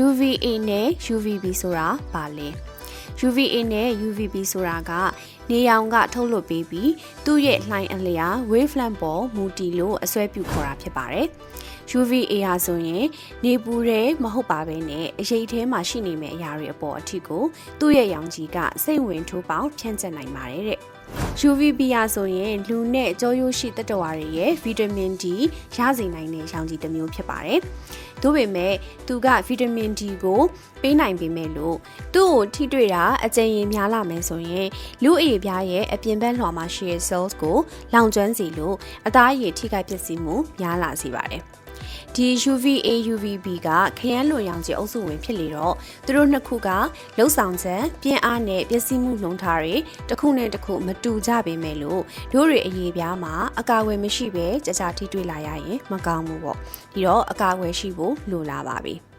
UVA နဲ့ UVB ဆိုတာဘာလဲ UVA နဲ့ UVB ဆိုတာကနေရောင်က ထုတ်လွှတ်ပေးပြီးသူ့ရဲ့လှိုင်းအလျာ wavelength ပေါ်မူတည်လို့အစွဲပြုခေါ်တာဖြစ်ပါတယ်။ UVA ဟာဆိုရင်နေပူတဲ့မဟုတ်ပါဘဲနဲ့အရေးထဲမှာရှိနေမယ့်အရာတွေအပေါ်အထိကိုသူ့ရဲ့ရောင်ခြည်ကစိတ်ဝင်ထိုးပေါက်ဖြန့်ကျက်နိုင်ပါတယ်တဲ့။ UVB ဟာဆိုရင်လူနဲ့ကြောရိုးရှိတတ္တဝါတွေရဲ့ဗီတာမင် D ရစေနိုင်တဲ့ရောင်ခြည်တစ်မျိုးဖြစ်ပါတယ်။ဒါပေမဲ့သူကဗီတာမင် D ကိုပေးနိုင်ပေမဲ့လို့သူ့ကိုထိတွေ့တာအကြိမ်ရင်များလာမယ်ဆိုရင်လူအရေပြားရဲ့အပြင်ဘက်လွှာမှာရှိတဲ့ cells ကိုလောင်ကျွမ်းစေလို့အသားအရည်ထိခိုက်ပျက်စီးမှုများလာစေပါတယ်။ ဒီ UVA UVB ကခရမ်းလွန်ရောင်ခြည်အုပ်စုဝင်ဖြစ်လေတော့သူတို့နှစ်ခုကလှုပ်ဆောင်ချက်ပြင်းအားနဲ့ပျက်စီးမှုနှုံထားတွေတစ်ခုနဲ့တစ်ခုမတူကြပေမဲ့လို့တို့တွေအရေးပြားမှာအကာအကွယ်မရှိပဲကြာကြာထိတွေ့လာရရင်မကောင်းဘူးပေါ့ဒီတော့အကာအကွယ်ရှိဖို့လိုလာပါပြီ။